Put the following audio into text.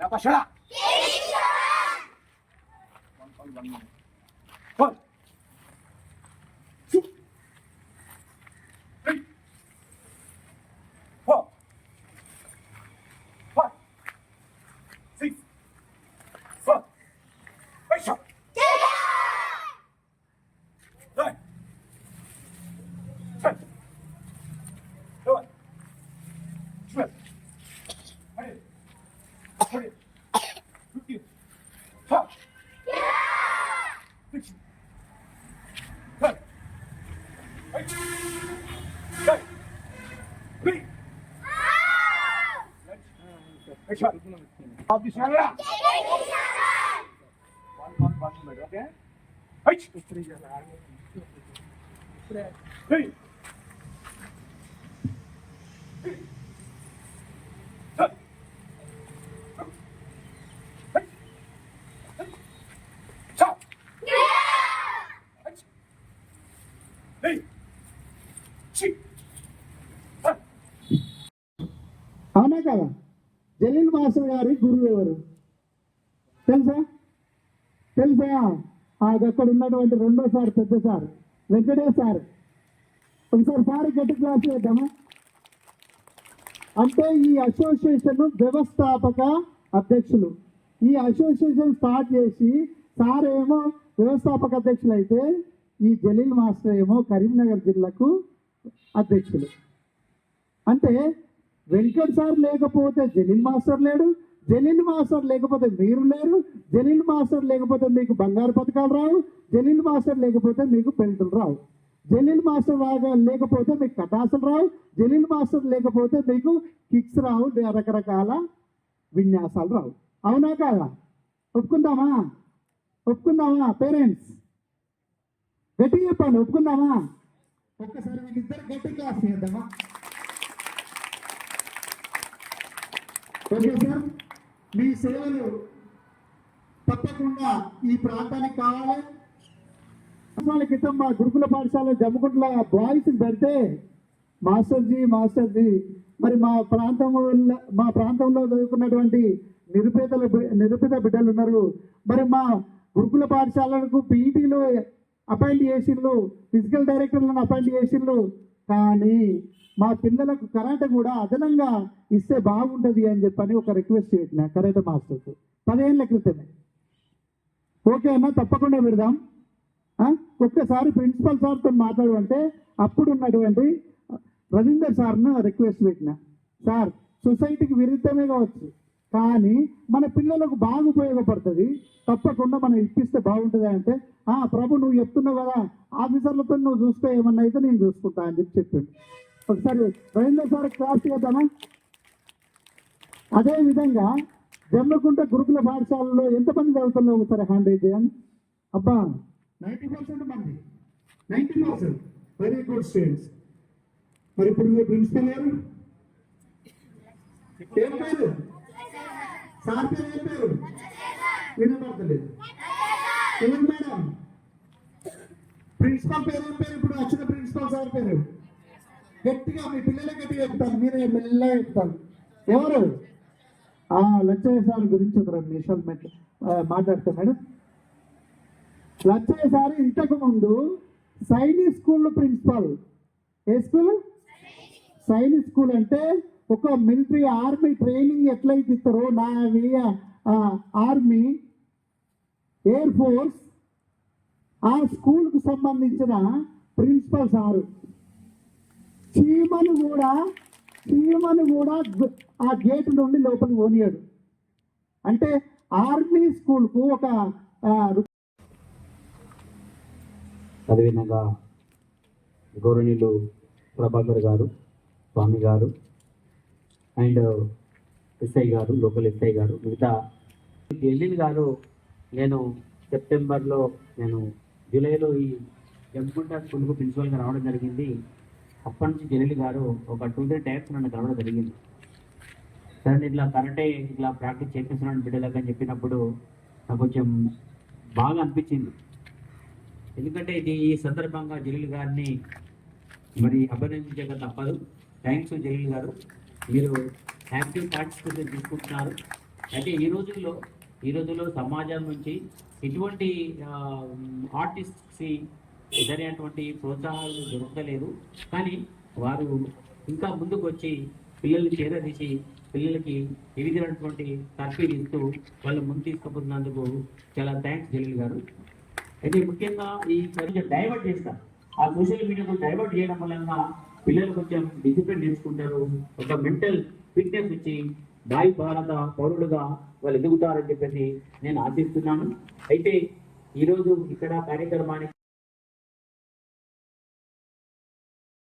Dapat sorak. Kiri sorak. Kon kon eight, Jalil master గారి గురువు ఎవరు? తెలుసా? తెలుసా? అది అక్కడ ఉన్నటువంటి రెండో సార్ పెద్ద సార్. వెంకటేష్ సార్. ఒకసారి సార్ గట్టి క్లాస్ చేద్దామా? అంటే ఈ అసోసియేషన్ వ్యవస్థాపక అధ్యక్షులు. ఈ అసోసియేషన్ స్టార్ట్ చేసి సార్ ఏమో వ్యవస్థాపక అధ్యక్షులు అయితే ఈ జలీల్ మాస్టర్ ఏమో కరీంనగర్ జిల్లాకు అధ్యక్షులు. అంటే వెంకట్ సార్ లేకపోతే జలీల్ మాస్టర్ లేడు జలిన్ మాస్టర్ లేకపోతే మీరు లేరు జలిన్ మాస్టర్ లేకపోతే మీకు బంగారు పథకాలు రావు జలిన్ మాస్టర్ లేకపోతే మీకు పెంటులు రావు. జలిన్ మాస్టర్ రాగా లేకపోతే మీకు కటాసులు రావు జలిన్ మాస్టర్ లేకపోతే మీకు కిక్స్ రావు రకరకాల విన్యాసాలు రావు. అవునా కాదా? ఒప్పుకుందామా? ఒప్పుకుందామా పేరెంట్స్? గట్టిగా చెప్పండి ఒప్పుకుందామా? ఒక్కసారి వీళ్ళిద్దరు గట్టి క్లాస్ చేద్దామా? ఓకే సార్ మీ సేవలు తప్పకుండా ఈ ప్రాంతానికి కావాలి. సంవత్సరాల క్రితం మా గురుకుల పాఠశాల జమ్ముకుంట్ల బాయ్స్ పెడితే మాస్టర్జీ మాస్టర్జీ మరి మా ప్రాంతంలో మా ప్రాంతంలో చదువుకున్నటువంటి నిరుపేదల నిరుపేద బిడ్డలు ఉన్నారు. మరి మా గురుకుల పాఠశాలకు పీఈటీలో అపాయింట్ చేసిండ్రు ఫిజికల్ డైరెక్టర్లను అపాయింట్ చేసిండ్రు కానీ మా పిల్లలకు కరాటే కూడా అదనంగా ఇస్తే బాగుంటుంది అని చెప్పని ఒక రిక్వెస్ట్ పెట్టిన కరాటే మాస్టర్కి. పదేళ్ళ క్రితమే. ఓకే అన్న తప్పకుండా పెడదాం. ఒక్కసారి ప్రిన్సిపల్ సార్తో మాట్లాడమంటే అప్పుడు ఉన్నటువంటి రవీందర్ సార్ను రిక్వెస్ట్ పెట్టిన. సార్ సొసైటీకి విరుద్ధమే కావచ్చు. కానీ మన పిల్లలకు బాగా ఉపయోగపడుతుంది. తప్పకుండా మనం ఇప్పిస్తే బాగుంటుంది అంటే ఆ ప్రభు నువ్వు చెప్తున్నావు కదా ఆఫీసర్లతో నువ్వు చూస్తే ఏమన్నా అయితే నేను చూసుకుంటా అని చెప్పి చెప్పిండు. ఒకసారి రవీందర్ సార్ క్లాస్ చేద్దామా? అదే విధంగా జమ్మకుంట గురుకుల పాఠశాలలో ఎంతమంది చదువుతున్నావు ఒకసారి హ్యాండ్ రైజ్ చేయండి అబ్బా నైంటీ పర్సెంట్ మంది. Ninety percent very good students మరి ఇప్పుడు మీరు ప్రిన్సిపల్ గారు? ఏం పేరు? సార్ పేరు ఏం పేరు? వినపడతలేదు. ఏం మేడం? ప్రిన్సిపల్ పేరు ఏం పేరు? ఇప్పుడు వచ్చిన ప్రిన్సిపల్ సార్ పేరు? గట్టిగా మీ పిల్లలకి గట్టిగా చెప్తాను మీరే మెల్లగా చెప్తాను ఎవరు? ఆ లచ్చయ్య సార్ గురించి ఒక రెండు నిమిషాలు మాట్లాడతాం మేడం. లచ్చయ్య సార్ ఇంతకు ముందు సైనిక్ స్కూల్ ప్రిన్సిపాల్. ఏ స్కూల్? సైనిక్ స్కూల్ అంటే ఒక మిలిటరీ ఆర్మీ ట్రైనింగ్ ఎట్లయితే ఇస్తారో నావి ఆర్మీ ఎయిర్ ఫోర్స్ ఆ స్కూల్కు సంబంధించిన ప్రిన్సిపల్ సారు. చీమను కూడా చీమను కూడా ఆ గేట్ నుండి లోపలికి పోనీయాడు. అంటే ఆర్మీ స్కూల్కు ఒక చదివినగా అదేవిధంగా గౌరవనీయులు Prabhakar garu Swamy garu and SI garu local SI garu మిగతా ఎల్లిన్ గారు నేను సెప్టెంబర్లో నేను జూలైలో ఈ జంపుంట స్కూల్కు ప్రిన్సిపల్గా రావడం జరిగింది. అప్పటి నుంచి జలీల్ గారు ఒక టూ త్రీ టైమ్స్ నన్ను కలవడం జరిగింది. సరే ఇట్లా కరెక్టే ఇట్లా ప్రాక్టీస్ చేపిస్తున్నాను బిడ్డలకు అని చెప్పినప్పుడు నాకు కొంచెం బాగా అనిపించింది. ఎందుకంటే ఇది ఈ సందర్భంగా జలీల్ గారిని మరి అభినందించక తప్పదు. థ్యాంక్స్ జలీల్ గారు. మీరు యాక్టివ్ పార్టిసిపేషన్ తీసుకుంటున్నారు. అయితే ఈ రోజుల్లో ఈ రోజుల్లో సమాజం నుంచి ఇటువంటి ఆర్టిస్ట్స్కి సరైనటువంటి ప్రోత్సాహాలు దొరకలేదు. కానీ వారు ఇంకా ముందుకు వచ్చి పిల్లల్ని చేరదీసి పిల్లలకి ఈ విధమైనటువంటి ఇస్తూ వాళ్ళు ముందు తీసుకుపోతున్నందుకు చాలా థ్యాంక్స్ జలీల్ గారు. అయితే ముఖ్యంగా ఈ కొంచెం డైవర్ట్ చేస్తారు. ఆ సోషల్ మీడియాకు డైవర్ట్ చేయడం వలన పిల్లలు కొంచెం డిసిప్లిన్ నేర్చుకుంటారు. ఒక మెంటల్ ఫిట్నెస్ వచ్చి భావి భారత పౌరులుగా వాళ్ళు ఎదుగుతారని చెప్పేసి నేను ఆశిస్తున్నాను. అయితే ఈరోజు ఇక్కడ కార్యక్రమానికి